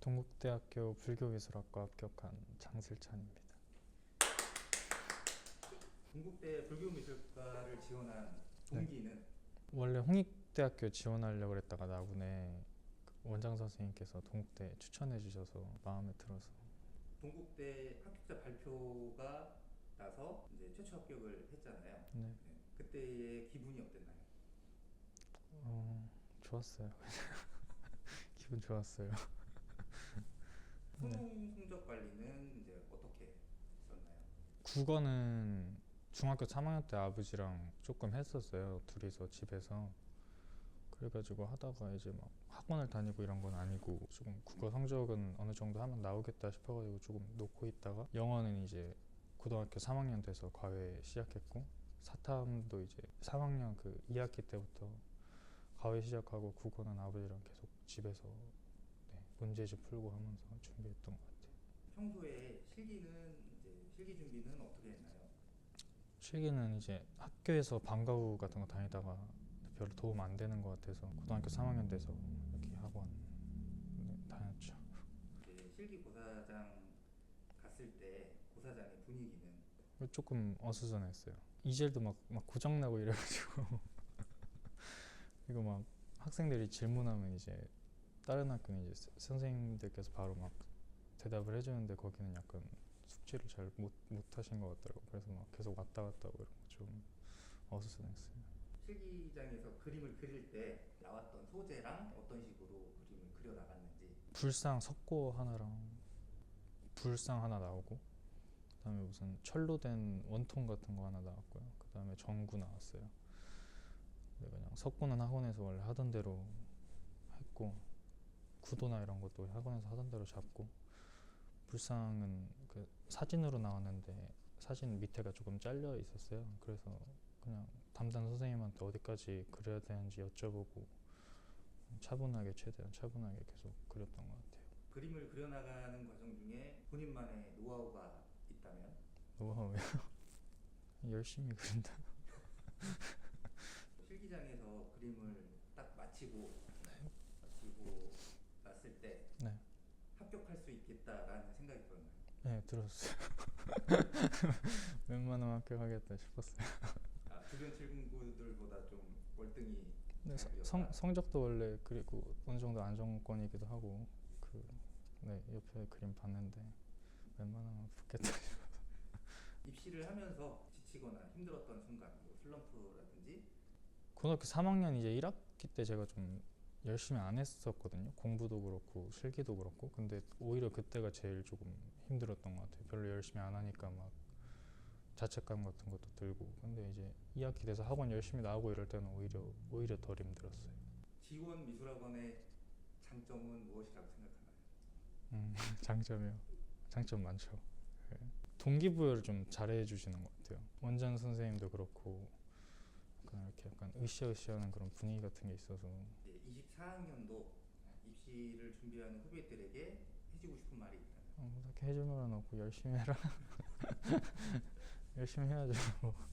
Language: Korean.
동국대학교 불교미술학과 합격한 장슬찬입니다. 동국대 불교미술과를 지원한 동기는 원래 홍익대학교 지원하려고 했다가 나군에 그 원장 선생님께서 동국대 추천해 주셔서 마음에 들어서 동국대 합격자 발표가 나서 이제 최초 합격을 했잖아요. 네, 네. 그때의 기분이 어땠나요? 어, 좋았어요. 기분 좋았어요. 네. 수능 성적 관리는 이제 어떻게 했었나요? 국어는 중학교 3학년 때 아버지랑 조금 했었어요. 둘이서 집에서. 그래가지고 하다가 이제 막 학원을 다니고 이런 건 아니고 조금 국어 성적은 어느 정도 하면 나오겠다 싶어가지고 조금 놓고 있다가 영어는 이제 고등학교 3학년 돼서 과외 시작했고 사탐도 이제 3학년 그 2학기 때부터 과외 시작하고 국어는 아버지랑 계속 집에서 네, 문제집 풀고 하면서 준비했던 것 같아요. 평소에 실기는 이제 실기 준비는 어떻게 했나요? 실기는 이제 학교에서 방과후 같은 거 다니다가 별로 도움 안 되는 것 같아서 고등학교 3학년 돼서 이렇게 학원 네, 다녔죠. 이제 실기 고사장 갔을 때 고사장의 분위기는 조금 어수선했어요. 이젤도 막, 막 고장나고 이래가지고 이거 막 학생들이 질문하면 이제 다른 학교는 이제 스- 선생님들께서 바로 막 대답을 해주는데 거기는 약간 숙지를 잘 못 못하신 것 같더라고. 그래서 막 계속 왔다 갔다 하고 이런 거 좀 어수선했어요. 실기장에서 그림을 그릴 때 나왔던 소재랑 어떤 식으로 그림을 그려 나갔는지 불상 석고 하나랑 불상 하나 나오고 그다음에 무슨 철로 된 원통 같은 거 하나 나왔고요. 그다음에 전구 나왔어요. 근데 그냥 석고는 학원에서 원래 하던 대로 했고 구도나 이런 것도 학원에서 하던 대로 잡고 불상은 그 사진으로 나왔는데 사진 밑에가 조금 잘려 있었어요. 그래서 그냥 담당 선생님한테 어디까지 그려야 되는지 여쭤보고 차분하게 최대한 차분하게 계속 그렸던 것 같아요. 그림을 그려 나가는 과정 중에 본인만의 노하우가 있다면 노하우요? 열심히 그린다. 실기장에서 그림을 딱 마치고 마치고 났을 때 네, 합격할 수 있겠다라는 생각이 들었나요? 네 들었어요. 웬만하면 합격하겠다 싶었어요. 아, 주변 친구들보다 좀 월등히 그렸다. 성, 성적도 원래 그리고 어느 정도 안정권이기도 하고 그 네, 옆에 그림 봤는데 웬만하면 붙겠다. 입시를 하면서 지치거나 힘들었던 순간 뭐 슬럼프라든지 고등학교 3학년 이제 1학기 때 제가 좀 열심히 안 했었거든요. 공부도 그렇고 실기도 그렇고. 근데 오히려 그때가 제일 조금 힘들었던 것 같아요. 별로 열심히 안 하니까 막 자책감 같은 것도 들고. 근데 이제 2학기 돼서 학원 열심히 나오고 이럴 때는 오히려 오히려 덜 힘들었어요. 지원 미술학원의 장점은 무엇이라고 생각하나요? 음, 장점이요. 장점 많죠. 네. 동기부여를 좀 잘해 주시는 것 같아요. 원장 선생님도 그렇고 약간 이렇게 약간 으쌰으쌰하는 그런 분위기 같은 게 있어서 이제 24학년도 입시를 준비하는 후배들에게 해주고 싶은 말이 있다면 어, 딱히 해줄 말은 없고 열심히 해라. 열심히 해야죠. 뭐.